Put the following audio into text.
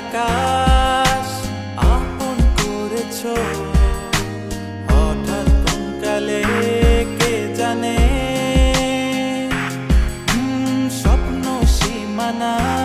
নীলাকাশ আপন করেছ। হঠাৎ কালে কে জানে? স্বপ্ন সীমানা